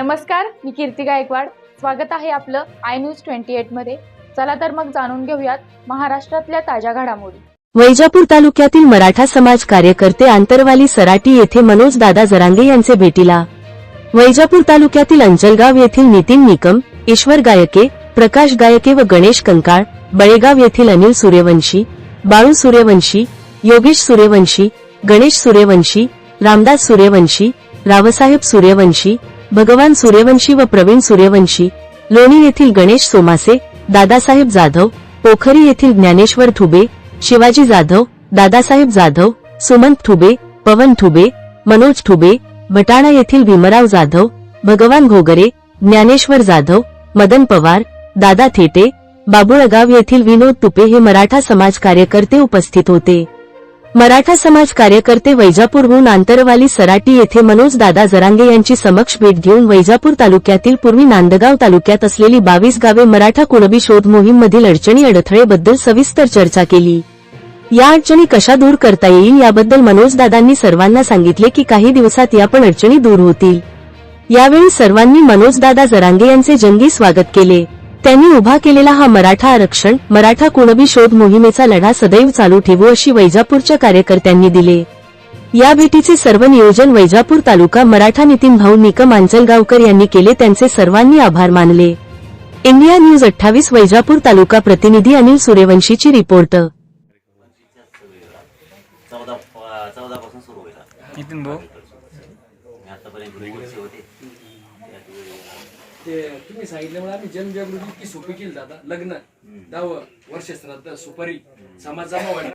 नमस्कार मी कीर्ती गायकवाड. स्वागत आहे आपलं आय न्यूज ट्वेंटी एटमध्ये. चला तर मग जाणून घेऊयात महाराष्ट्रातल्या ताज्या घडामोडी. वैजापूर तालुक्यातील मराठा समाज कार्यकर्ते आंतरवाली सराटी येथे मनोज दादा जरांगे यांचे भेटीला. वैजापूर तालुक्यातील अंजलगाव येथील नितीन निकम ईश्वर गायके प्रकाश गायके व गणेश कंकाळ बळेगाव येथील अनिल सूर्यवंशी बाळू सूर्यवंशी योगेश सूर्यवंशी गणेश सूर्यवंशी रामदास सूर्यवंशी रावसाहेब सूर्यवंशी भगवान सूर्यवंशी व प्रवीण सूर्यवंशी लोणी येथील गणेश सोमासे दादासाहेब जाधव पोखरी येथील ज्ञानेश्वर ठुबे शिवाजी जाधव दादासाहेब जाधव सुमंत ठुबे पवन ठुबे मनोज ठुबे भटाणा येथील भीमराव जाधव भगवान घोगरे ज्ञानेश्वर जाधव मदन पवार दादा थेटे बाबुळगाव येथील विनोद तुपे हे मराठा समाज कार्यकर्ते उपस्थित होते. मराठा समाज कार्यकर्ते वैजापूरहून आंतरवाली सराटी येथे मनोज दादा जरांगे यांची समक्ष भेट घेऊन वैजापूर तालुक्यातील पूर्वी नांदगाव तालुक्यात असलेली बावीस गावे मराठा कुणबी शोध मोहीममधील अडचणी अडथळेबद्दल सविस्तर चर्चा केली. या अडचणी कशा दूर करता येईल याबद्दल मनोज दादांनी सर्वांना सांगितले की काही दिवसात या पण अडचणी दूर होतील. यावेळी सर्वांनी मनोज दादा जरांगे यांचे जंगी स्वागत केले. त्यांनी उभा केलेला हा मराठा आरक्षण मराठा कुणबी शोध मोहिमेचा लढा सदैव चालू ठेवू अशी वैजापूरच्या कार्यकर्त्यांनी दिले. या भेटीचे सर्व नियोजन वैजापूर तालुका मराठा नितीन भाऊ निकम आंचलगावकर यांनी केले त्यांचे सर्वांनी आभार मानले. इंडिया न्यूज अठ्ठावीस वैजापूर तालुका प्रतिनिधी अनिल सूर्यवंशीची रिपोर्ट. नितीन भाऊ. ते तुम्ही सांगितल्यामुळे आम्ही जनजागृती इतकी सोपी केली जाता लग्न दहावं वर्ष श्राद्ध सुपारी समाज जमा व्हायला